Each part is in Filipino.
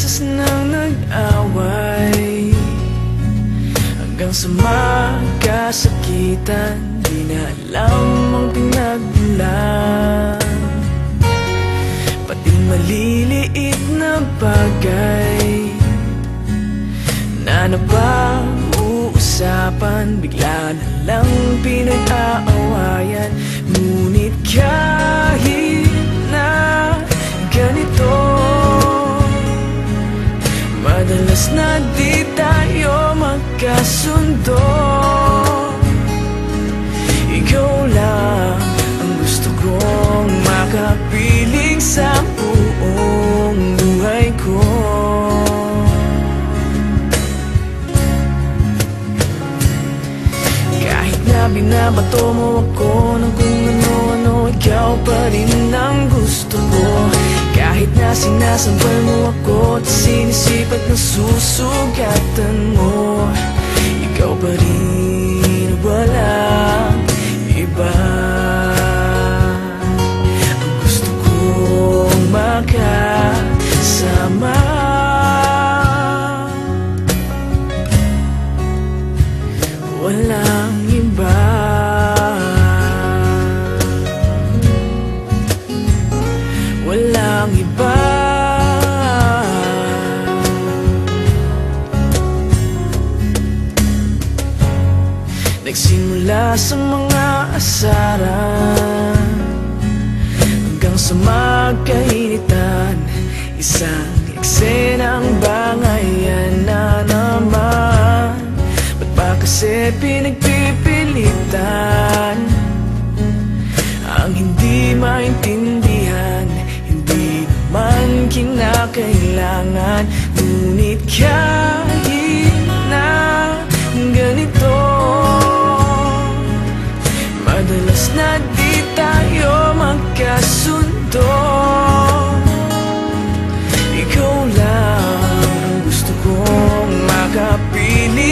beses nang nag-away. Hanggang sa magkasakitan Di na alam ang pinagmulan Pati maliliit na bagay. Na napag-uusapan Bigla na lang pinag-aawayan. Ngunit kahit magkasundo Ikaw lang ang gusto kong makapiling sa buong buhay ko. Kahit na binabato mo ako ng kung ano-ano Ikaw pa rin ang gusto ko. Kahit na sinasampal mo ako At sinisipat na susugatan mo pa rin walang iba. Ang gusto kong makasama. Walang iba. Walang iba Nagsimula sa mga asaran Hanggang sa magkainitan Isang eksenang bangayan na naman. Ba't ba kasi pinagpipilitan? Ang hindi maintindihan Hindi naman kinakailangan. Ngunit kahit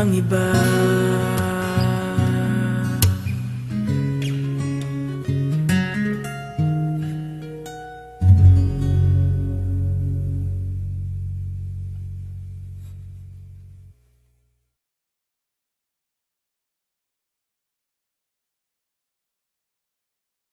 Walang iba